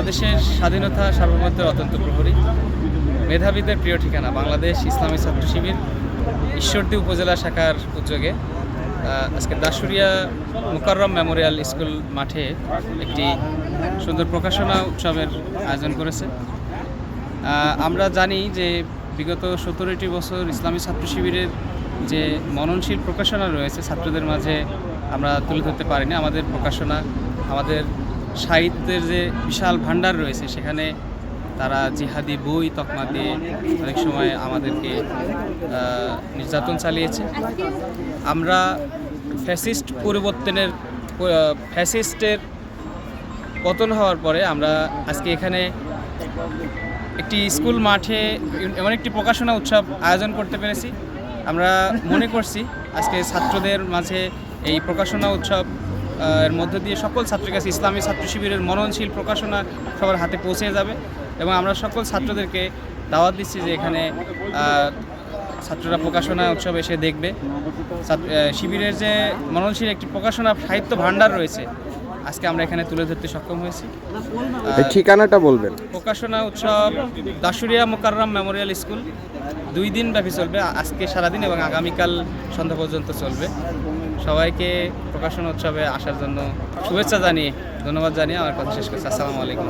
বাংলাদেশের স্বাধীনতা সার্বভৌমত্বের অত্যন্ত প্রহরী, মেধাবীদের প্রিয় ঠিকানা, বাংলাদেশ ইসলামী ছাত্র শিবির, ঈশ্বরদী উপজেলা শাখার উদ্যোগে আজকে দাসুরিয়া মুকাররম মেমোরিয়াল স্কুল মাঠে একটি সুন্দর প্রকাশনা উৎসবের আয়োজন করেছে। আমরা জানি যে বিগত সতেরোটি বছর ইসলামী ছাত্র শিবিরের যে মননশীল প্রকাশনা রয়েছে, ছাত্রদের মাঝে আমরা তুলে ধরতে পারিনি। আমাদের প্রকাশনা, আমাদের সাহিত্যের যে বিশাল ভাণ্ডার রয়েছে, সেখানে তারা জিহাদি বই, তকমা দিয়ে অনেক সময় আমাদেরকে নির্যাতন চালিয়েছে। আমরা ফ্যাসিস্ট পরিবর্তনের ফ্যাসিস্টের পতন হওয়ার পরে আমরা আজকে এখানে একটি স্কুল মাঠে এমন একটি প্রকাশনা উৎসব আয়োজন করতে পেরেছি। আমরা মনে করছি আজকে ছাত্রদের মাঝে এই প্রকাশনা উৎসব এর মধ্য দিয়ে সকল ছাত্রের কাছে ইসলামী ছাত্র শিবিরের মননশীল প্রকাশনা সবার হাতে পৌঁছে যাবে এবং আমরা সকল ছাত্রদেরকে দাওয়াত দিচ্ছি যে এখানে ছাত্ররা প্রকাশনা উৎসব এসে দেখবে। শিবিরের যে মননশীল একটি প্রকাশনা সাহিত্য ভাণ্ডার রয়েছে আজকে আমরা এখানে তুলে ধরতে সক্ষম হয়েছি। ঠিকানাটা বলবেন। প্রকাশনা উৎসব দাসুরিয়া মোকাররম মেমোরিয়াল স্কুল। দুই দিন ব্যাপী চলবে আজকে সারাদিন এবং আগামীকাল সন্ধ্যা পর্যন্ত চলবে। সবাইকে প্রকাশনা উৎসবে আসার জন্য শুভেচ্ছা জানিয়ে ধন্যবাদ জানিয়ে আমার কথা শেষ করছি। আসসালামু আলাইকুম।